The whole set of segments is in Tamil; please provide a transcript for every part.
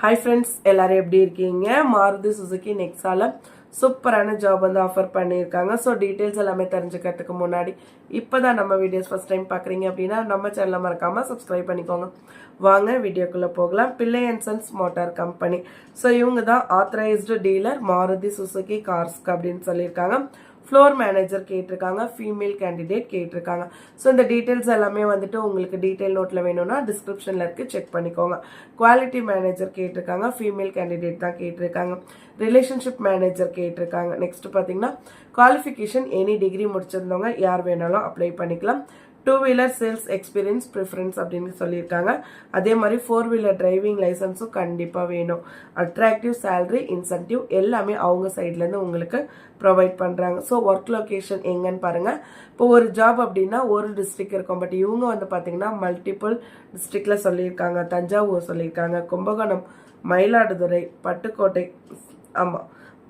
ஹாய் ஃப்ரெண்ட்ஸ் எல்லாரும் எப்படி இருக்கீங்க? மாருதி சுசுகி நெக்ஸால சூப்பரான ஜாப் வந்து ஆஃபர் பண்ணியிருக்காங்க. ஸோ டீட்டெயில்ஸ் எல்லாமே தெரிஞ்சுக்கிறதுக்கு முன்னாடி இப்போ தான் நம்ம வீடியோஸ் ஃபஸ்ட் டைம் பார்க்குறீங்க அப்படின்னா நம்ம சேனலை மறக்காமல் சப்ஸ்கிரைப் பண்ணிக்கோங்க. வாங்க வீடியோக்குள்ளே போகலாம். Pillai and sons motor company so இவங்க தான் ஆத்தரைஸ்டு டீலர் மாருதி சுசுகி கார்ஸ்க்கு அப்படின்னு சொல்லியிருக்காங்க. ஃப்ளோர் மேனேஜர் கேட்டிருக்காங்க ஃபீமேல் கேண்டிடேட் கேட்டிருக்காங்க. ஸோ இந்த டீட்டெயில்ஸ் எல்லாமே வந்துட்டு உங்களுக்கு டீட்டெயில் நோட்டில் வேணும்னா டிஸ்கிரிப்ஷனில் இருக்குது செக் பண்ணிக்கோங்க. குவாலிட்டி மேனேஜர் கேட்டிருக்காங்க ஃபீமேல் கேண்டிடேட் தான் கேட்டிருக்காங்க. ரிலேஷன்ஷிப் மேனேஜர் கேட்டிருக்காங்க. நெக்ஸ்ட் பார்த்தீங்கன்னா குவாலிஃபிகேஷன் எனி டிகிரி முடிச்சிருந்தவங்க யார் வேணாலும் அப்ளை பண்ணிக்கலாம். Two wheeler sales experience preference அப்படின்னு சொல்லியிருக்காங்க. அதே மாதிரி ஃபோர் வீலர் டிரைவிங் லைசன்ஸும் கண்டிப்பாக வேணும். அட்ராக்டிவ் சேலரி இன்சென்டிவ் எல்லாமே அவங்க சைட்லேருந்து உங்களுக்கு ப்ரொவைட் பண்ணுறாங்க ஸோ ஒர்க் லொக்கேஷன் எங்கன்னு பாருங்கள் இப்போ ஒரு ஜாப் அப்படின்னா ஒரு டிஸ்ட்ரிக் இருக்கும். பட் இவங்க வந்து பார்த்தீங்கன்னா மல்டிபிள் டிஸ்ட்ரிக்டில் சொல்லியிருக்காங்க. தஞ்சாவூர் சொல்லியிருக்காங்க. கும்பகோணம் மயிலாடுதுறை பட்டுக்கோட்டை ஆமாம்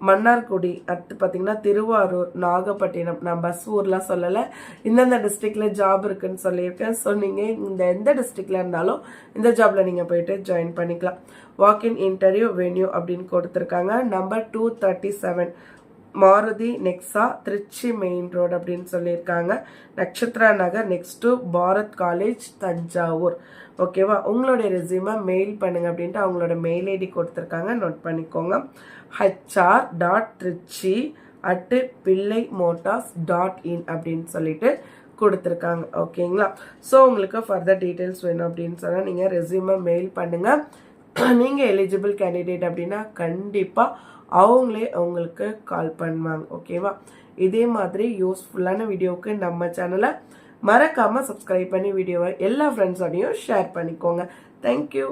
மன்னார்குடி அடுத்து பார்த்தீங்கன்னா திருவாரூர் நாகப்பட்டினம். நான் பஸ் ஊர்லாம் சொல்லலை. இந்தந்த டிஸ்ட்ரிக்டில் ஜாப் இருக்குன்னு சொல்லியிருக்கேன். ஸோ நீங்கள் இந்த எந்த டிஸ்ட்ரிக்டில் இருந்தாலும் இந்த ஜாபில் நீங்கள் போயிட்டு ஜாயின் பண்ணிக்கலாம். வாக்கின் இன்டர்வியூ வென்யூ அப்படின்னு கொடுத்துருக்காங்க. Number two thirty seven Maruti Nexa Trichy main road அப்படின்னு சொல்லியிருக்காங்க. Nakshatra Nagar next to Bharat college Thanjavur. ஓகேவா உங்களுடைய ரெசியூமை மெயில் பண்ணுங்க அப்படின்ட்டு அவங்களோட மெயில் ஐடி கொடுத்துருக்காங்க. நோட் பண்ணிக்கோங்க. HR dot Trichy at Pillai motors dot in அப்படின்னு சொல்லிட்டு கொடுத்துருக்காங்க. ஓகேங்களா ஸோ உங்களுக்கு ஃபர்தர் டீட்டெயில்ஸ் வேணும் அப்படின்னு சொன்னால் நீங்கள் ரெசியூமை மெயில் பண்ணுங்கள் நீங்கள் எலிஜிபிள் கேண்டிடேட் அப்படின்னா கண்டிப்பாக அவங்களே உங்களுக்கு கால் பண்ணுவாங்க ஓகேவா இதே மாதிரி யூஸ்ஃபுல்லான வீடியோவுக்கு நம்ம சேனலை மறக்காமல் சப்ஸ்கிரைப் பண்ணி வீடியோவை எல்லா ஃப்ரெண்ட்ஸோடையும் ஷேர் பண்ணிக்கோங்க. தேங்க்யூ